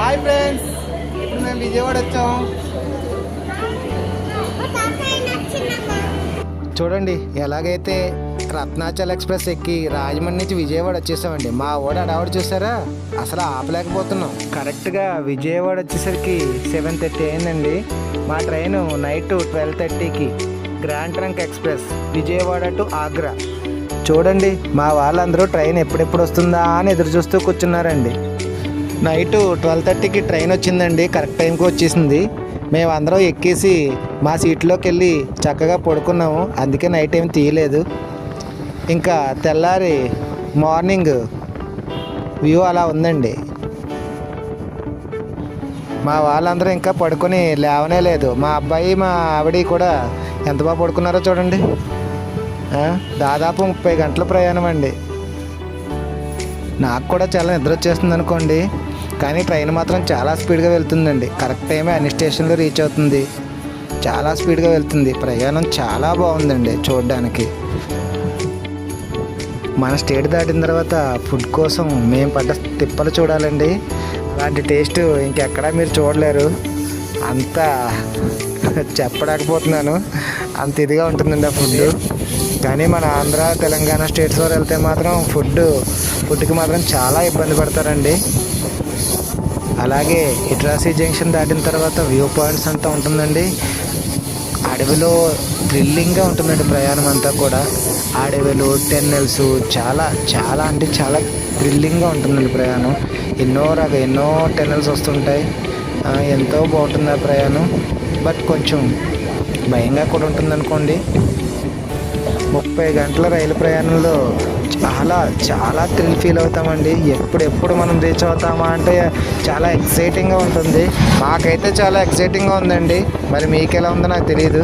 Hi friends ఇప్పుడు మేము విజయవాడ వచ్చాం. చూడండి ఎలాగైతే రత్నాచల్ ఎక్స్ప్రెస్ ఎక్కి రాజమండ్రి నుంచి విజయవాడ వచ్చేసామండి. మా ఓడ అడావిడ చూసారా? అసలు ఆపలేకపోతున్నాం. కరెక్ట్గా విజయవాడ వచ్చేసరికి సెవెన్ థర్టీ అయిందండి. మా ట్రైన్ నైట్ ట్వెల్వ్ థర్టీకి grand trunk express Vijayawada to Agra. చూడండి మా వాళ్ళందరూ ట్రైన్ ఎప్పుడెప్పుడు వస్తుందా అని ఎదురు చూస్తూ కూర్చున్నారండి. నైట్ ట్వెల్వ్ థర్టీకి ట్రైన్ వచ్చిందండి. కరెక్ట్ టైంకి వచ్చేసింది. మేము అందరం ఎక్కేసి మా సీట్లోకి వెళ్ళి చక్కగా పడుకున్నాము. అందుకే నైట్ ఏం తీయలేదు. ఇంకా తెల్లారి మార్నింగ్ వ్యూ అలా ఉందండి. మా వాళ్ళందరూ ఇంకా పడుకొని లేవనే లేదు. మా అబ్బాయి మా ఆవిడ కూడా ఎంత బాగా పడుకున్నారో చూడండి. దాదాపు ముప్పై గంటల ప్రయాణం అండి. నాకు కూడా చాలా నిద్ర వచ్చేస్తుంది అనుకోండి కానీ ట్రైన్ మాత్రం చాలా స్పీడ్గా వెళ్తుందండి. కరెక్ట్ టైమే అన్ని స్టేషన్లో రీచ్ అవుతుంది. చాలా స్పీడ్గా వెళ్తుంది. ప్రయాణం చాలా బాగుందండి చూడడానికి. మన స్టేట్ దాటిన తర్వాత ఫుడ్ కోసం మేము పడ్డ తిప్పలు చూడాలండి. అలాంటి టేస్ట్ ఇంకెక్కడా మీరు చూడలేరు. అంత చెప్పలేకపోతున్నాను. అంత ఇదిగా ఉంటుందండి ఆ ఫుడ్ కానీ మన ఆంధ్ర తెలంగాణ స్టేట్స్ వారు వెళ్తే మాత్రం ఫుడ్ ఫుడ్కి మాత్రం చాలా ఇబ్బంది పడతారండి. అలాగే ఇట్రాసీ జంక్షన్ దాటిన తర్వాత వ్యూ పాయింట్స్ అంతా ఉంటుందండి. అడవిలో థ్రిల్లింగ్గా ఉంటుందండి ప్రయాణం అంతా కూడా. అడవిలు టెన్నెల్స్ చాలా చాలా అంటే చాలా థ్రిల్లింగ్గా ఉంటుందండి ప్రయాణం. ఎన్నో రక ఎన్నో టెన్నెల్స్ వస్తుంటాయి. ఎంతో బాగుంటుంది ఆ ప్రయాణం. బట్ కొంచెం భయంగా కూడా ఉంటుంది అనుకోండి ముప్పై గంటల రైలు ప్రయాణంలో చాలా చాలా థ్రిల్ ఫీల్ అవుతామండి. ఎప్పుడెప్పుడు మనం రీచ్ అవుతామా అంటే చాలా ఎక్సైటింగ్గా ఉంటుంది. మాకైతే చాలా ఎక్సైటింగ్గా ఉందండి. మరి మీకు ఎలా ఉందో నాకు తెలియదు